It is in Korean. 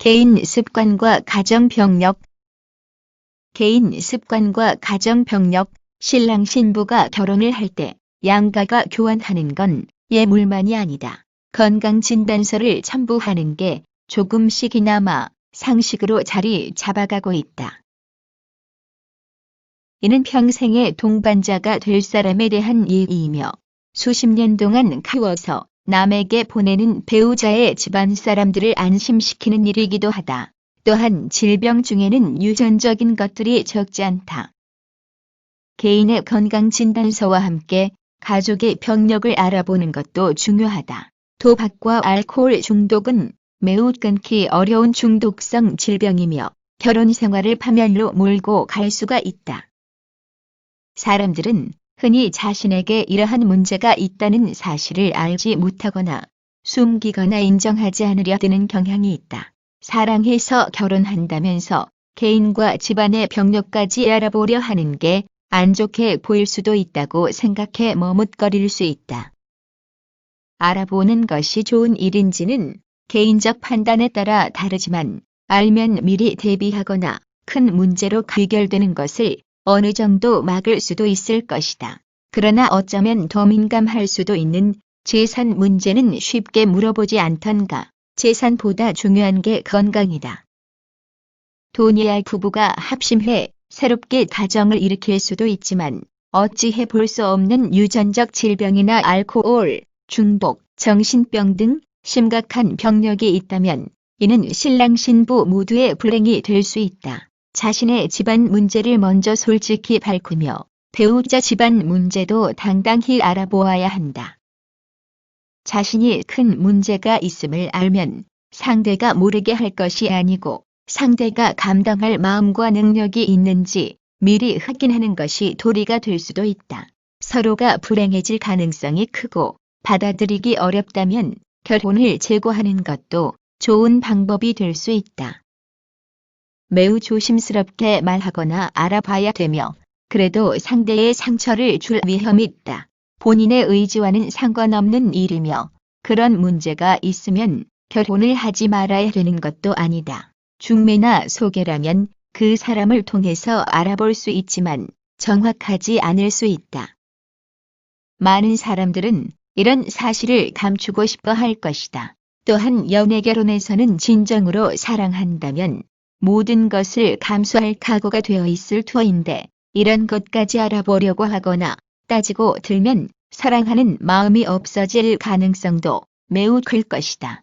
개인 습관과 가정 병력 개인 습관과 가정 병력 신랑 신부가 결혼을 할 때 양가가 교환하는 건 예물만이 아니다. 건강 진단서를 첨부하는 게 조금씩이나마 상식으로 자리 잡아가고 있다. 이는 평생의 동반자가 될 사람에 대한 예의이며 수십 년 동안 키워서 남에게 보내는 배우자의 집안 사람들을 안심시키는 일이기도 하다. 또한 질병 중에는 유전적인 것들이 적지 않다. 개인의 건강진단서와 함께 가족의 병력을 알아보는 것도 중요하다. 도박과 알코올 중독은 매우 끊기 어려운 중독성 질병이며 결혼 생활을 파멸로 몰고 갈 수가 있다. 사람들은 흔히 자신에게 이러한 문제가 있다는 사실을 알지 못하거나 숨기거나 인정하지 않으려 드는 경향이 있다. 사랑해서 결혼한다면서 개인과 집안의 병력까지 알아보려 하는 게 안 좋게 보일 수도 있다고 생각해 머뭇거릴 수 있다. 알아보는 것이 좋은 일인지는 개인적 판단에 따라 다르지만 알면 미리 대비하거나 큰 문제로 귀결되는 것을 어느 정도 막을 수도 있을 것이다. 그러나 어쩌면 더 민감할 수도 있는 재산 문제는 쉽게 물어보지 않던가. 재산보다 중요한 게 건강이다. 돈이야 부부가 합심해 새롭게 가정을 일으킬 수도 있지만 어찌해 볼 수 없는 유전적 질병이나 알코올, 중독, 정신병 등 심각한 병력이 있다면 이는 신랑 신부 모두의 불행이 될 수 있다. 자신의 집안 문제를 먼저 솔직히 밝히며 배우자 집안 문제도 당당히 알아보아야 한다. 자신이 큰 문제가 있음을 알면 상대가 모르게 할 것이 아니고 상대가 감당할 마음과 능력이 있는지 미리 확인하는 것이 도리가 될 수도 있다. 서로가 불행해질 가능성이 크고 받아들이기 어렵다면 결혼을 재고하는 것도 좋은 방법이 될 수 있다. 매우 조심스럽게 말하거나 알아봐야 되며 그래도 상대의 상처를 줄 위험이 있다. 본인의 의지와는 상관없는 일이며 그런 문제가 있으면 결혼을 하지 말아야 되는 것도 아니다. 중매나 소개라면 그 사람을 통해서 알아볼 수 있지만 정확하지 않을 수 있다. 많은 사람들은 이런 사실을 감추고 싶어 할 것이다. 또한 연애 결혼에서는 진정으로 사랑한다면 모든 것을 감수할 각오가 되어 있을 터인데 이런 것까지 알아보려고 하거나 따지고 들면 사랑하는 마음이 없어질 가능성도 매우 클 것이다.